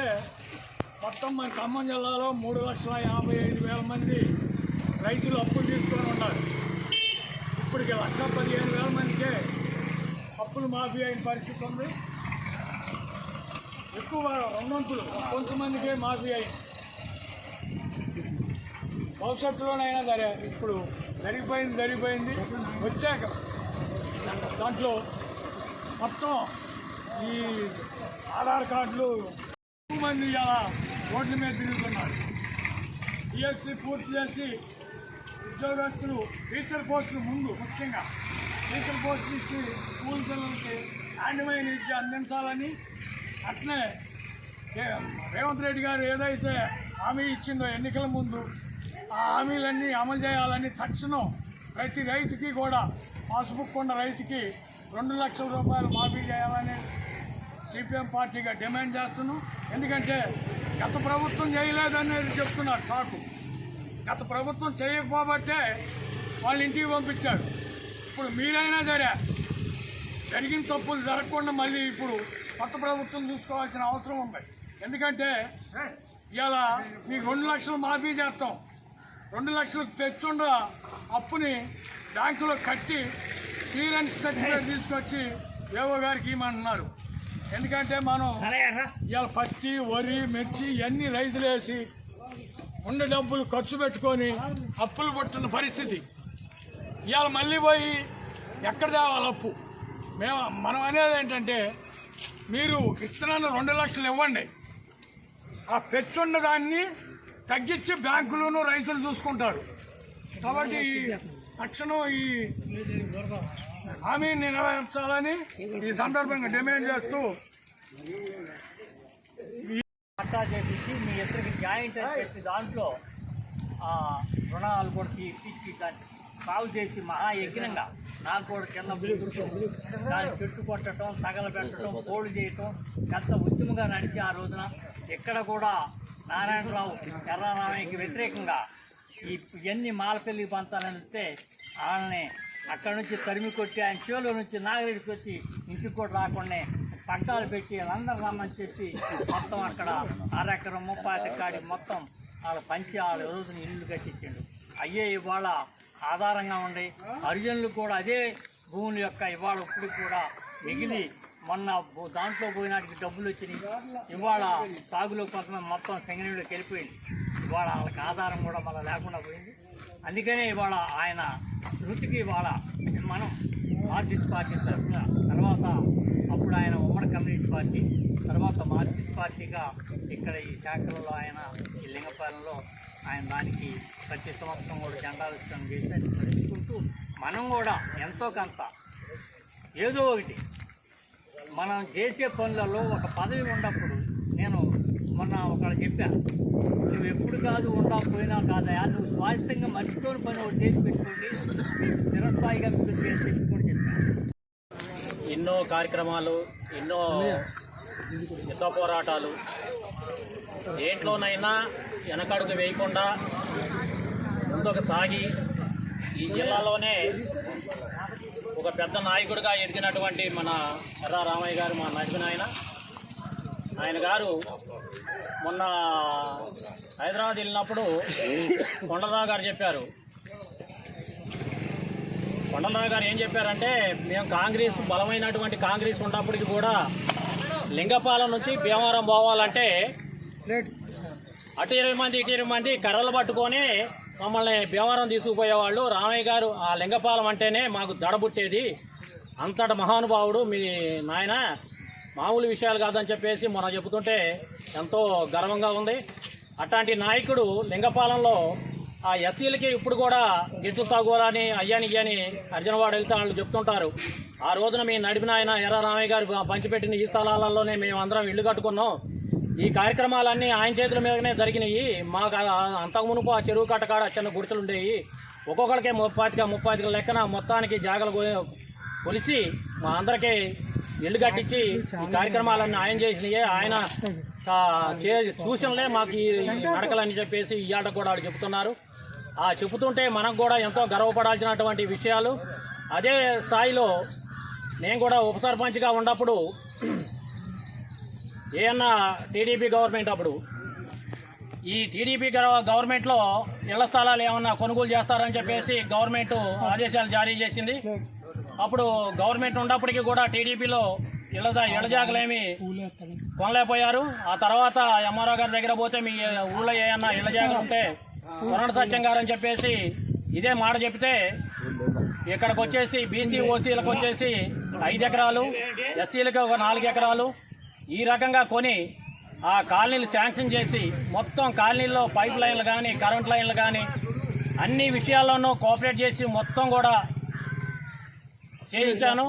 ఎందుకనంటే మొత్తం మన ఖమ్మం జిల్లాలో మూడు లక్షల యాభై ఐదు వేల మంది రైతులు అప్పులు తీసుకొని ఉన్నారు. ఇప్పటికి లక్ష పదిహేను వేల మందికే అప్పులు మాఫీ అయిన పరిస్థితి ఉంది. ఎక్కువ రెండొంతులు కొంతమందికే మాఫీ అయింది. భవిష్యత్తులోనైనా సరే ఇప్పుడు జరిగిపోయింది జరిగిపోయింది. వచ్చాక దాంట్లో మొత్తం ఈ ఆధార్ కార్డులు మంది ఇలా రోడ్ల మీద తిరుగుతున్నారు. బిఎస్సి పూర్తి చేసి ఉద్యోగస్తులు టీచర్ పోస్టులు ముందు ముఖ్యంగా. టీచర్ పోస్టులు ఇచ్చి స్కూల్ పిల్లలకి నాణ్యమైన విద్య అందించాలని అట్లే రేవంత్ రెడ్డి గారు ఏదైతే హామీ ఇచ్చిందో ఎన్నికల ముందు ఆ హామీలన్నీ అమలు చేయాలని తక్షణం ప్రతి రైతుకి కూడా పాసుబుక్ ఉన్న రైతుకి రెండు లక్షల రూపాయలు మాఫీ చేయాలని సిపిఎం పార్టీగా డిమాండ్ చేస్తున్నాం. ఎందుకంటే గత ప్రభుత్వం చేయలేదనేది చెప్తున్నారు సాకు. గత ప్రభుత్వం చేయకపోబట్టే వాళ్ళ ఇంటికి పంపించారు. ఇప్పుడు మీరైనా సరే జరిగిన తప్పులు జరగకుండా మళ్ళీ ఇప్పుడు కొత్త ప్రభుత్వం చూసుకోవాల్సిన అవసరం ఉంది. ఎందుకంటే ఇలా మీకు రెండు లక్షలు మాఫీ చేస్తాం. రెండు లక్షలు తెచ్చుండ అప్పుని బ్యాంకులో కట్టి క్లియరెన్స్ సర్టిఫికేట్ తీసుకొచ్చి ఏవో గారికి ఇవ్వమంటున్నారు ఎందుకంటే మనం ఇవాళ పత్తి వరి మిర్చి ఇవన్నీ రైతులు వేసి ఉండే డబ్బులు ఖర్చు పెట్టుకొని అప్పులు పట్టున్న పరిస్థితి. ఇవాళ మళ్ళీ పోయి ఎక్కడ తేవాలి అప్పు? మేము మనం అనేది ఏంటంటే మీరు ఇస్తున్నాను రెండు లక్షలు ఇవ్వండి. ఆ పెట్టున్న దాన్ని తగ్గించి బ్యాంకులను రైతులు చూసుకుంటారు. కాబట్టి తక్షణం ఈ హామీని నెరవేర్చాలని ఈ సందర్భంగా డిమాండ్ చేస్తూ పట్టా చేపించి మీ ఇద్దరికి జాయింట్ అని చెప్పి దాంట్లో రుణాలు కూడా తీసి దాన్ని సాగు చేసి మహా యజ్ఞంగా నాకు కూడా కింద దాన్ని చెట్టు కొట్టడం తగలబెట్టడం పోడు చేయటం పెద్ద ఉద్యమంగా నడిచి ఆ రోజున ఇక్కడ కూడా నారాయణరావు ఎర్రారామయ్యకి వ్యతిరేకంగా ఈ ఎన్ని మాలపల్లి పంతాలని వస్తే వాళ్ళని అక్కడ నుంచి తరిమి కొట్టి ఆయన చెవులో నుంచి నాగరికి వచ్చి ఇంటికి కూడా రాకుండా పట్టాలు పెట్టి అందరు రమ్మని చెప్పి మొత్తం అక్కడ అరెకరం ముప్పై కాడి మొత్తం వాళ్ళ పంచి వాళ్ళ రోజున ఇల్లు కట్టించాడు. అయ్యే ఇవాళ ఆధారంగా ఉండి హరిజనులు కూడా అదే భూముల యొక్క ఇవాళ ఇప్పుడు కూడా మిగిలి మొన్న దాంట్లో పోయినాటికి డబ్బులు వచ్చినాయి. ఇవాళ సాగులో కొంతమంది మొత్తం సెంగనీళ్ళకి వెళ్ళిపోయింది. ఇవాళ వాళ్ళకి ఆధారం కూడా మళ్ళీ లేకుండా పోయింది. అందుకనే ఇవాళ ఆయన వృత్తికి ఇవాళ మనం మార్క్సిస్ట్ పార్టీ తరఫున తర్వాత అప్పుడు ఆయన ఉమ్మడి కమ్యూనిస్ట్ పార్టీ తర్వాత మార్క్సిస్ట్ పార్టీగా ఇక్కడ ఈ శాఖలలో ఆయన ఈ లింగపాలెంలో ఆయన దానికి ప్రతి సంవత్సరం కూడా జెండావిష్టం చేసి అది నడుచుకుంటూ మనం కూడా ఎంతో కొంత ఏదో ఒకటి మనం చేసే పనులలో ఒక పదవి ఉన్నప్పుడు నేను మొన్న ఒకళ్ళు చెప్పా నువ్వు ఎప్పుడు కాదు ఉండకపోయినా కాదయా నువ్వు స్వాయత్తంగా మర్చిపోని పని ఒకటి చేసి పెట్టుకోండి స్థిరస్థాయిగా మీరు చేసి పెట్టుకోండి చెప్పా ఎన్నో కార్యక్రమాలు ఎన్నో యుద్ధ పోరాటాలు. దేంట్లోనైనా వెనకడుగు వేయకుండా ముందుకు సాగి ఈ జిల్లాలోనే ఒక పెద్ద నాయకుడిగా ఎదిగినటువంటి మన ఎర్ర రామయ్య గారు మా నడిపిన ఆయన ఆయన గారు మొన్న హైదరాబాద్ వెళ్ళినప్పుడు కొండరావు గారు చెప్పారు. కొండరావు గారు ఏం చెప్పారంటే మేము కాంగ్రెస్ బలమైనటువంటి కాంగ్రెస్ ఉన్నప్పటికీ కూడా లింగపాలెం నుంచి భీమవరం పోవాలంటే అటు ఇరవై మంది ఇటు ఇరవై మంది కర్రలు పట్టుకొని మమ్మల్ని భీమవరం తీసుకుపోయేవాళ్ళు. రామయ్య గారు ఆ లింగపాలెం అంటేనే మాకు దడబుట్టేది. అంతటి మహానుభావుడు మీ నాయన. మామూలు విషయాలు కాదని చెప్పేసి మొన్న చెబుతుంటే ఎంతో గర్వంగా ఉంది. అట్లాంటి నాయకుడు లింగపాలెంలో ఆ ఎస్సీలకి ఇప్పుడు కూడా గిట్లు తగ్గులని అయ్యాని ఇయ్యని అర్జునవాడు వెళ్తే వాళ్ళు చెప్తుంటారు. ఆ రోజున మీ నడిపిన ఆయన ఎర్ర రామయ్య గారు పంచిపెట్టిన ఈ స్థలాలలోనే మేము అందరం ఇల్లు కట్టుకున్నాం. ఈ కార్యక్రమాలన్నీ ఆయన చేతుల మీదనే జరిగినాయి. మాకు ఆ- అంతకు మునుపు ఆ చెరువు కట్టకాడ చిన్న గుడిసెలు ఉండేవి. ఒక్కొక్కరికి ముప్పాతిక ముప్పాతిక లెక్కన మొత్తానికి జాగలు కొలిసి మా అందరికీ ఇల్లు కట్టించి ఈ కార్యక్రమాలన్నీ ఆయన చేసినాయే. ఆయన ఆ, సూచనలే మాకు ఈ ఈ నడకలని చెప్పేసి ఇవాళ కూడా వాళ్ళు చెప్తున్నారు ఆ చెబుతుంటే మనకు కూడా ఎంతో గర్వపడాల్సినటువంటి విషయాలు. అదే స్థాయిలో నేను కూడా ఉప సర్పంచ్గా ఉన్నప్పుడు ఏమన్నా టీడీపీ గవర్నమెంట్ అప్పుడు ఈ టీడీపీ గవర్నమెంట్లో ఇళ్ళ స్థలాలు ఏమన్నా కొనుగోలు చేస్తారని చెప్పేసి గవర్నమెంట్ ఆదేశాలు జారీ చేసింది. అప్పుడు గవర్నమెంట్ ఉన్నప్పటికీ కూడా టీడీపీలో ఇళ్ళ ఇళ్ళజాగలేమి కొనలేకపోయారు. ఆ తర్వాత ఎంఆర్ఓ గారి దగ్గర పోతే మీ ఊళ్ళో ఏమన్నా ఇళ్ళజాగలు ఉంటే కొనడు సత్యం గారు అని చెప్పేసి ఇదే మాట చెప్తే ఇక్కడికి వచ్చేసి బీసీ ఓసీలకు వచ్చేసి ఐదు ఎకరాలు ఎస్సీలకు ఒక నాలుగు ఎకరాలు ఈ రకంగా కొని ఆ కాలనీలు శాంక్షన్ చేసి మొత్తం కాలనీల్లో పైప్ లైన్లు కానీ కరెంట్ లైన్లు కానీ అన్ని విషయాల్లోనూ కోఆపరేట్ చేసి మొత్తం కూడా చేయించాను.